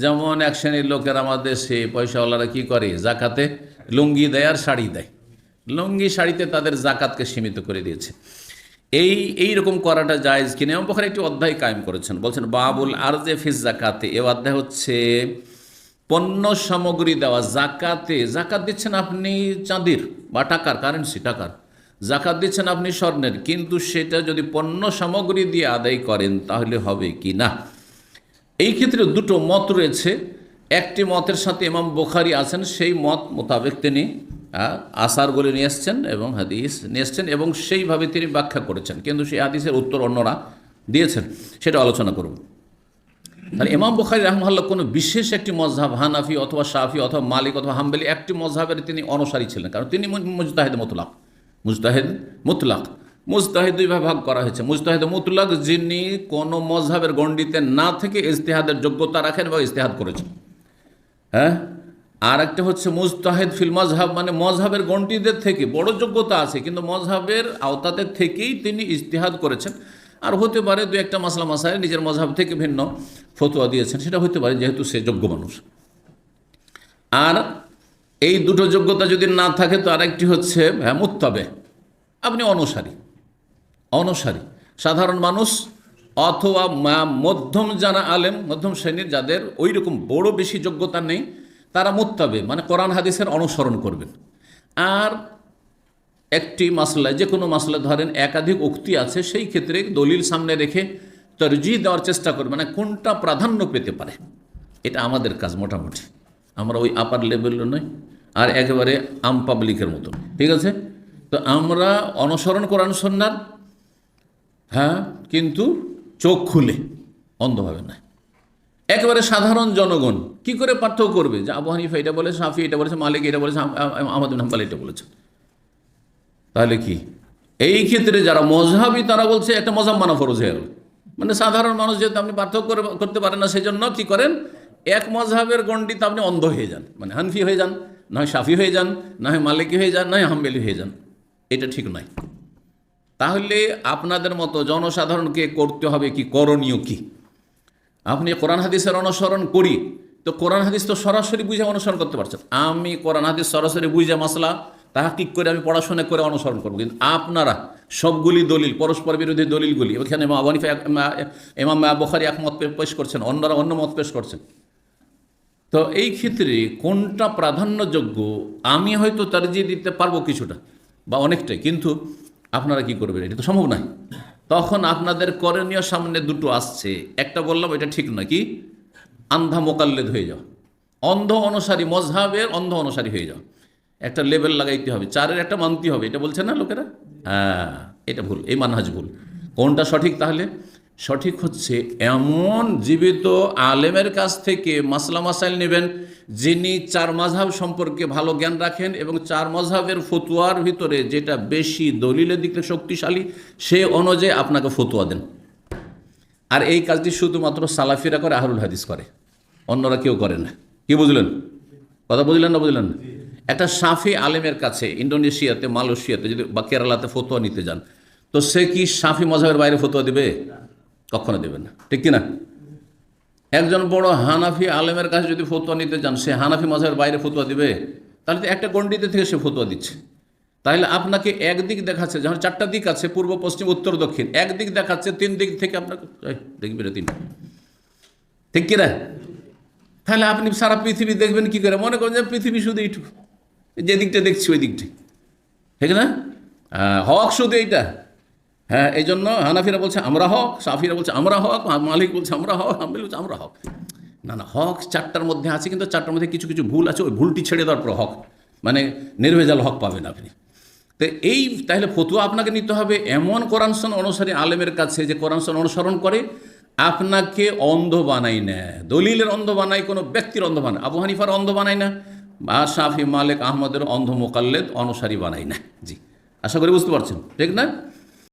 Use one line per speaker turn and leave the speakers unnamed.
যেমন এক শ্রেণির লোকের আমাদের দেশে পয়সাওয়ালারা কি করে? জাকাতে লুঙ্গি দেয় আর শাড়ি দেয়। লুঙ্গি শাড়িতে তাদের জাকাতকে সীমিত করে দিয়েছে। এই এই রকম করাটা জায়েজ কিনা এবং বখার একটি অধ্যায় কায়েম করেছেন। বলছেন, বাবুল আর আরজে ফিস জাকাতে। এ অধ্যায় হচ্ছে পণ্য সামগ্রী দেওয়া, জাকাতে, জাকাত দিচ্ছেন আপনি চাঁদির বা টাকার কারেন্সি টাকার। জাকাত দিচ্ছেন আপনি স্বর্ণের। কিন্তু সেটা যদি পণ্য সামগ্রী দিয়ে আদায় করেন, তাহলে হবে কি না? এই ক্ষেত্রে দুটো মত রয়েছে। একটি মতের সাথে ইমাম বোখারি আছেন, সেই মত মোতাবেক তিনি আসারগুলি নিয়ে এসছেন এবং হাদিস নিয়ে এসছেন এবং সেইভাবে তিনি ব্যাখ্যা করেছেন। কিন্তু সেই হাদিসের উত্তর অন্যরা দিয়েছেন, সেটা আলোচনা করব তাহলে ইমাম বুখারি রহমাল্লাহ কোনো বিশেষ একটি মজহাব হানাফি অথবা শাফি অথবা মালিক অথবা হাম্বেলি একটি মজহাবের তিনি অনুসারী ছিলেন। কারণ তিনি মুজতাহেদ মুজতাহেদ মুজতাহিদ মুতলাক। মুজতাহিদ দুইভাবে ভাগ করা হয়েছে। মুস্তাহিদ মুতলাক যিনি কোনো মজহাবের গণ্ডিতে না থেকে ইজতেহাদের যোগ্যতা রাখেন বা ইজতেহাদ করেছেন। হ্যাঁ? আর একটা হচ্ছে মুজতাহিদ ফিল মজহাব মানে মজহাবের গণ্ডিদের থেকে বড় যোগ্যতা আছে, কিন্তু মজহাবের আওতাতে থেকেই তিনি ইজতিহাদ করেছেন। আর হতে পারে দু একটা মাসলা মাসায় নিজের মজহাব থেকে ভিন্ন ফতোয়া দিয়েছেন, সেটা হতে পারে যেহেতু সে যোগ্য মানুষ। আর এই দুটো যোগ্যতা যদি না থাকে, তো আরেকটি হচ্ছে হ্যাঁ মুত্তাবে। আপনি অনুসারী। অনুসারী। সাধারণ মানুষ অথবা মধ্যম যারা আলেম, মধ্যম শ্রেণির, যাদের ওই রকম বড় বেশি যোগ্যতা নেই, তারা মুত্তাবে মানে কোরআন হাদিসের অনুসরণ করবেন। আর একটি মাসলায় যে কোনো মাসলা ধরেন একাধিক উক্তি আছে, সেই ক্ষেত্রে দলিল সামনে রেখে তরজি দেওয়ার চেষ্টা করবে মানে কোনটা প্রাধান্য পেতে পারে। এটা আমাদের কাজ মোটামুটি। আমরা ওই আপার লেভেলও নই, আর একেবারে আম পাবলিকের মতো ঠিক আছে? তো আমরা অনুসরণ কোরআন সন্ন্যার হ্যাঁ কিন্তু চোখ খুলে অন্ধভাবে নয়। একেবারে সাধারণ জনগণ কি করে পার্থক্য করবে? যে আবু হানিফা এটা বলে সাফি এটা বলেছে, মালিক এটা বলেছে আহমদ হাম্বাল এটা বলেছে। তাহলে কি? এই ক্ষেত্রে যারা মজহাবি, তারা বলছে একটা মজাব মানা ফরজ হয়ে গেল। মানে সাধারণ মানুষ যেহেতু আপনি পার্থক্য করতে পারেন না সেই জন্য কী করেন? এক মজহাবের গণ্ডিতে আপনি অন্ধ হয়ে যান। মানে হানফি হয়ে যান, না হয় সাফি হয়ে যান, না হয় মালিকি হয়ে যান, না হয় হাম্বেলি হয়ে যান। এটা ঠিক নয়। তাহলে আপনাদের মতো জনসাধারণকে করতে হবে কি, করণীয় কি? আপনি কোরআন হাদিসের অনুসরণ করি, তো কোরআন হাদিস তো সরাসরি বুঝে অনুসরণ করতে পারছেন। আমি কোরআন হাদিস সরাসরি বুঝে মাসলা তাহা কি করে আমি পড়াশোনা করে অনুসরণ করব। কিন্তু আপনারা সবগুলি দলিল, পরস্পর বিরোধী দলিলগুলি, ওখানে ইমাম আবু হানিফা এক- মা- ইমাম বখারি এক মত পেশ করছেন, অন্যরা অন্য মত পেশ করছেন। তো এই ক্ষেত্রে কোনটা প্রাধান্যযোগ্য, আমি হয়তো তারজিয়ে দিতে পারব কিছুটা, বা অনেকটাই, কিন্তু আপনারা কি করবেন? এটা তো সম্ভব নয়। তখন আপনাদের করণীয় সামনে দুটো আসছে। একটা বললাম, এটা ঠিক নয়, কি? আন্ধা মোকাল্লেদ হয়ে যাও। অন্ধ অনুসারী মজহাবের অন্ধ অনুসারী হয়ে যাও। একটা লেভেল লাগাইতে হবে। চারের একটা মানতে হবে। এটা বলছে না লোকেরা? হ্যাঁ এটা ভুল। এই মানহাজ ভুল। কোনটা সঠিক তাহলে? সঠিক হচ্ছে এমন জীবিত আলেমের কাছ থেকে মাসলা মাসাইল নেবেন যিনি চার মাঝহাব সম্পর্কে ভালো জ্ঞান রাখেন এবং চার মজহাবের ফতুয়ার ভিতরে যেটা বেশি দলিলের দিক শক্তিশালী, সে অনুযায়ী আপনাকে ফতুয়া দেন। আর এই কাজটি শুধুমাত্র সালাফিরা করে আহরুল হাদিস করে। অন্যরা কেউ করে না। কি বুঝলেন? কথা বুঝলেন না বুঝলেন? না একটা সাফি আলেমের কাছে, ইন্দোনেশিয়াতে, মালয়েশিয়াতে যদি বা কেরালাতে ফতোয়া নিতে যান, তো সে কি সাফি মজাবের বাইরে ফতোয়া দেবে? কখনো দেবে না। ঠিক কিনা? একজন বড় হানাফি আলেমের কাছে যদি ফতোয়া নিতে যান সে হানাফি মাঝের বাইরে ফতোয়া দিবে? তাহলে তো একটা গণ্ডিতে থেকে সে ফতোয়া দিচ্ছে। তাহলে আপনাকে একদিক দেখাচ্ছে যখন চারটা দিক আছে পূর্ব পশ্চিম উত্তর দক্ষিণ। একদিক দেখাচ্ছে তিন দিক থেকে আপনাকে এই, দেখবি রে তিন ঠিক কিনা? তাহলে আপনি সারা পৃথিবী দেখবেন কি করে? মনে করেন যে পৃথিবী শুধু এইটুকু। যে দিকটা দেখছি ওই দিকটি ঠিক না? হক শুধু এইটা। হ্যাঁ এই জন্য হানাফিরা বলছে, আমরা হক সাফিরা বলছে, আমরা হক মালিক বলছে, আমরা হক হাম্বেল বলছে, আমরা হক না না, হক চারটার মধ্যে আছে, কিন্তু চারটার মধ্যে কিছু কিছু ভুল আছে, ওই ভুলটি ছেড়ে দেওয়ার পর হক মানে নির্ভেজাল হক পাবেন আপনি। তো এই, তাহলে ফতুয়া আপনাকে নিতে হবে এমন কোরআনসন অনুসারী আলেমের কাছে যে কোরআন সন অনুসরণ করে, আপনাকে অন্ধ বানাই না দলিলের অন্ধ বানাই কোনো ব্যক্তির অন্ধ বানায়, আবু হানিফার অন্ধ বানাই না, বা শাফি মালিক আহমদের অন্ধ মোকাল্লেদ অনুসারী বানাই না। জি, আশা করি বুঝতে পারছেন, ঠিক না?